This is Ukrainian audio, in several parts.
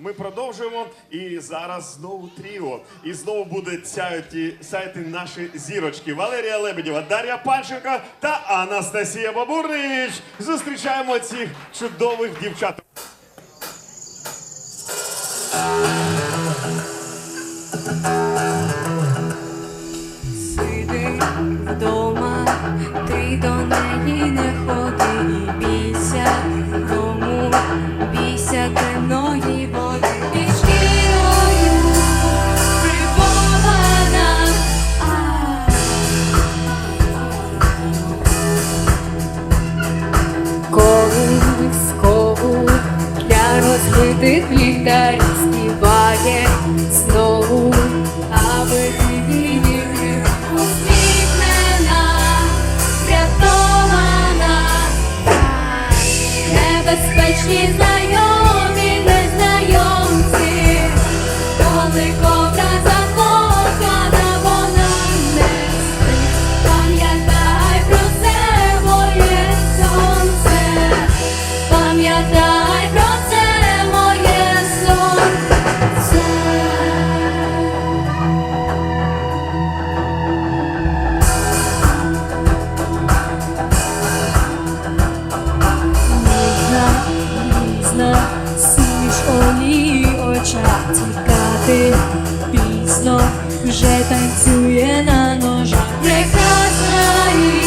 ми продовжуємо. І зараз знову тріо. І знову будуть сяяти, сяяти наші зірочки. Валерія Лебедєва, Дар'я Панченко та Анастасія Бабурнич. Зустрічаємо цих чудових дівчат. Сиди вдома, ти до неї розбитих ліхтарів співає знову, аби ти вірив. Усміхнена, врятована, небезпечні вже танцює на ножах. Прекрасна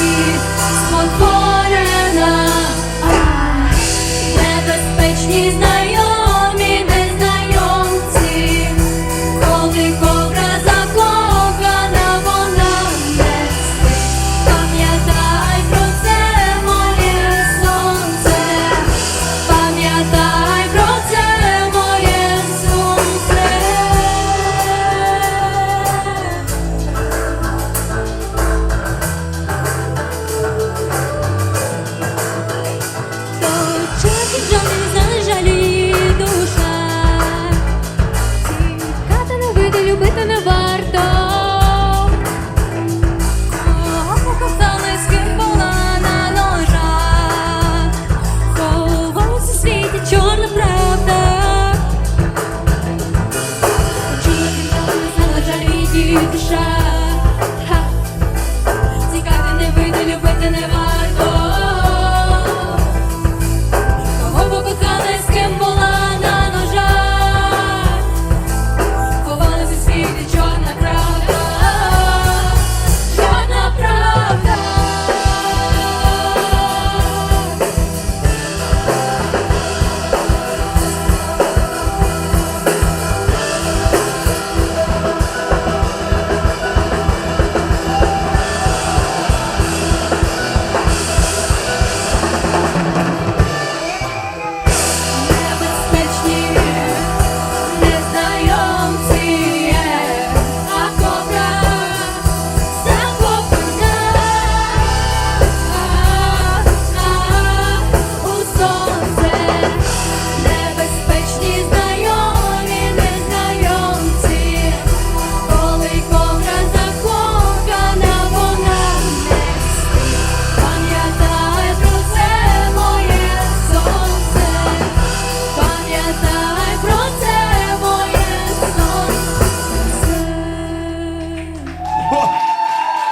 never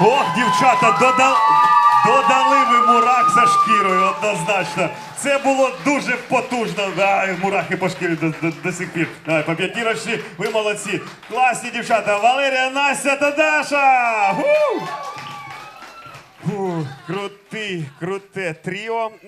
Ох, дівчата, додали, додали ви мурах за шкірою, однозначно. Це було дуже потужно. Ай, мурахи по шкірі до, до, до сих пір. Давай, по п'ятірочці, ви молодці. Класні дівчата. Валерія, Настя та Даша. Фу! Крути, круте тріо.